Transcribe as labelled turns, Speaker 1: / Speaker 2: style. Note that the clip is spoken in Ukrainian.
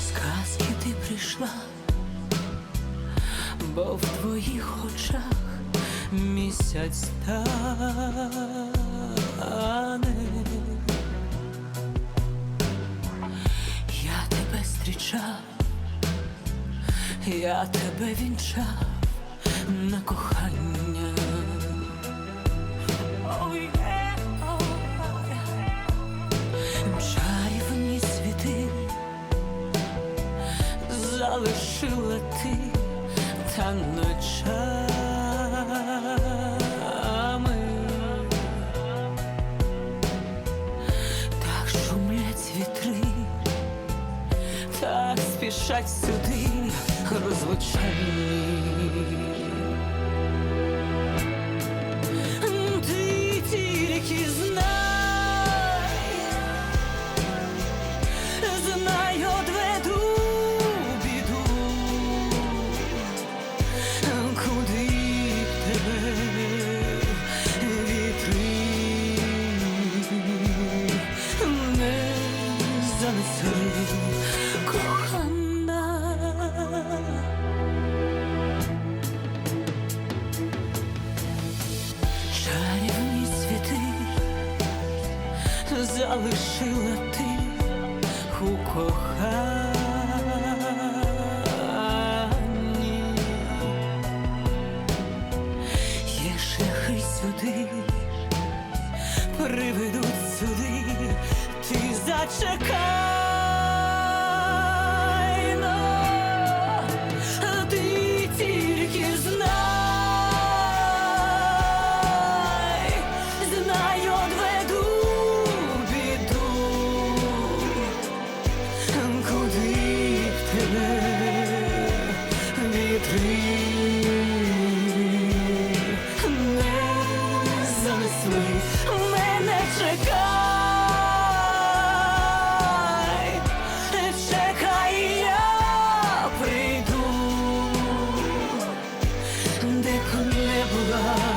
Speaker 1: Сказки ти прийшла, бо в твоїх очах місяць стане. Я тебе зустрічав, я тебе вінчав на кохання. Чарівні світи залишила ти та ночами. Так шумлять вітри, так спішать сюди розлучені. залишила ти у коханні, є шляхи сюди, приведуть сюди, ти зачекай. не занесли, мене чекай, чекай, я прийду, де не була.